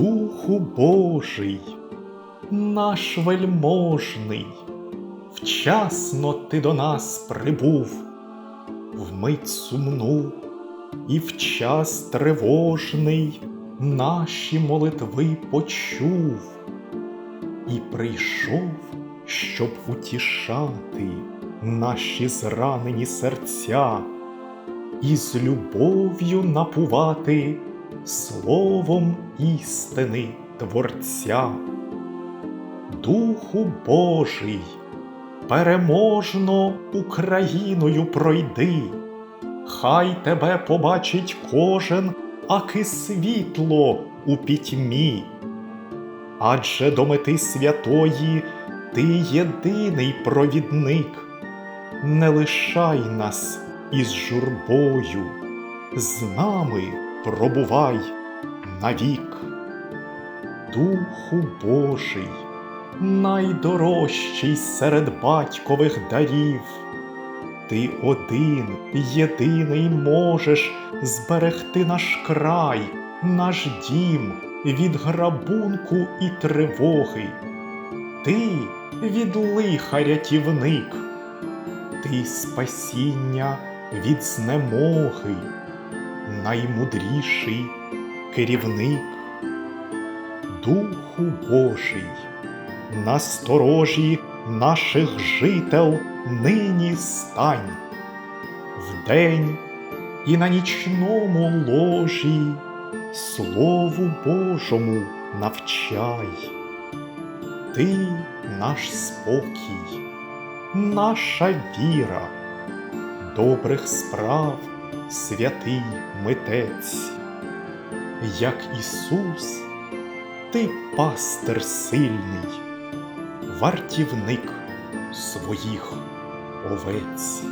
Духу Божий, наш вельможний, вчасно ти до нас прибув, вмить сумну і в час тривожний наші молитви почув і прийшов, щоб утішати наші зранені серця і з любов'ю напувати словом істини Творця. Духу Божий, переможно Україною пройди, хай тебе побачить кожен, аки світло у пітьмі. Адже до мети святої ти єдиний провідник, не лишай нас із журбою, з нами пробувай навік. Духу Божий, найдорожчий серед батькових дарів, ти один єдиний можеш зберегти наш край, наш дім від грабунку і тривоги. Ти від лиха рятівник, ти спасіння від знемоги, наймудріший керівник. Духу Божий, насторожі наших жител нині стань, вдень і на нічному ложі Слову Божому навчай. Ти наш спокій, наша віра, добрих справ святий митець, як Ісус, ти пастир сильний, вартівник своїх овець.